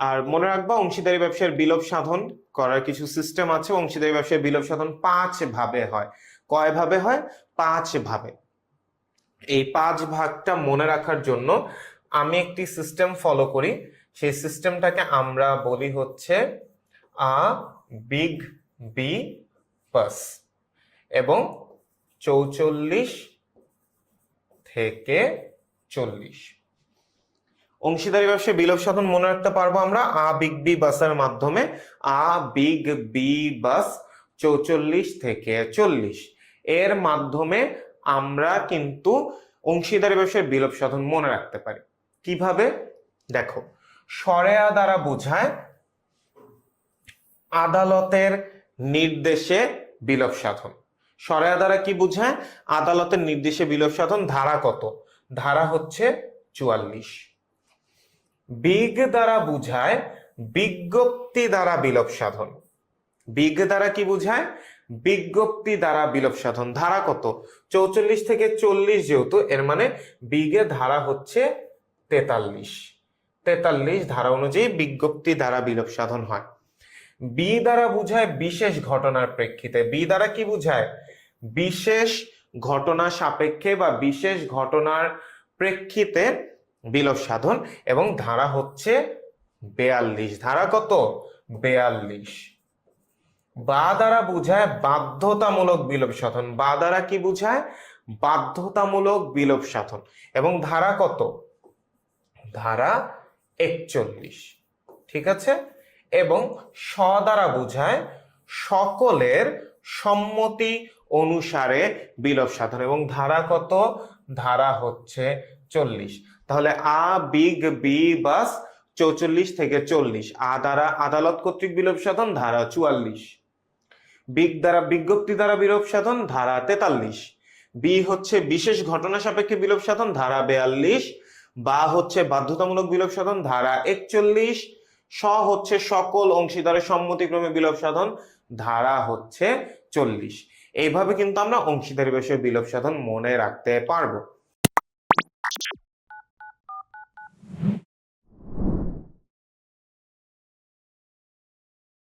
আর মনে রাখবা, অংশীদারি ব্যবসার বিলোপ সাধন করার কিছু সিস্টেম আছে, অংশীদারি ব্যবসার বিলোপ সাধন পাঁচ ভাবে হয়। কয় ভাবে হয়? পাঁচ ভাবে। এই পাঁচ ভাগটা মনে রাখার জন্য আমি একটি সিস্টেম ফলো করি। সেই সিস্টেমটাকে আমরা বলি হচ্ছে আ বিগ বি পাস এবং চৌচল্লিশ থেকে চল্লিশ। অংশীদারি ব্যবসায় বিলোপ সাধন মনে রাখতে পারব আমরা। আ, বিগ বি বাসের মাধ্যমে। আ, বিগ বি বাস চৌচল্লিশ থেকে চল্লিশ। এর মাধ্যমে আমরা কিন্তু অংশীদারি ব্যবসায় বিলোপ সাধন মনে রাখতে পারি। কীভাবে? দেখো, সরেয়া দ্বারা বোঝায় আদালতের নির্দেশে বিলোপ সাধন। সরেয়া দ্বারা কি বোঝায়? আদালতের নির্দেশে বিলোপ সাধন ধারা কত? ধারা হচ্ছে চুয়াল্লিশ। বিগ দ্বারা বুঝায়, বিজ্ঞপ্তি দ্বারা বিলোপ সাধন। বিগ দ্বারা কি বুঝায়? বিজ্ঞপ্তি দ্বারা বিলোপ সাধন। ধারা কত? চৌচল্লিশ থেকে চল্লিশ যেহেতু, এর মানে বিগে ধারা হচ্ছে তেতাল্লিশ। তেতাল্লিশ ধারা অনুযায়ী বিজ্ঞপ্তি দ্বারা বিলোপ সাধন হয়। বি দ্বারা বুঝায় বিশেষ ঘটনার প্রেক্ষিতে। বি দ্বারা কি বুঝায়? বিশেষ ঘটনা সাপেক্ষে বা বিশেষ ঘটনার প্রেক্ষিতে বিলোপ সাধন এবং ধারা হচ্ছে বেয়াল্লিশ। ধারা কত? বেয়াল্লিশ। বা দ্বারা বুঝায় বাধ্যতামূলক বিলোপ সাধন। বা দ্বারা কি বুঝায়? বাধ্যতামূলক বিলোপ সাধন। এবং ধারা কত? ধারা একচল্লিশ। ঠিক আছে? এবং স দ্বারা বুঝায় সকলের সম্মতি অনুসারে বিলোপ সাধন এবং ধারা কত? ধারা হচ্ছে চল্লিশ। তাহলে আ বিগ বি, বাস চৌচল্লিশ থেকে চল্লিশ। আ দ্বারা আদালত কর্তৃক বিলোপ সাধন, ধারা চুয়াল্লিশ। বিগ দ্বারা বিজ্ঞপ্তি দ্বারা বিলোপ সাধন, ধারা তেতাল্লিশ। বি হচ্ছে বিশেষ ঘটনা সাপেক্ষে বিলোপ সাধন, ধারা বেয়াল্লিশ। বা হচ্ছে বাধ্যতামূলক বিলোপ সাধন, ধারা একচল্লিশ। স হচ্ছে সকল অংশীদারের সম্মতিক্রমে বিলোপ সাধন, ধারা হচ্ছে চল্লিশ। এইভাবে কিন্তু আমরা অংশীদারি বিষয়ে বিলোপ সাধন মনে রাখতে পারব।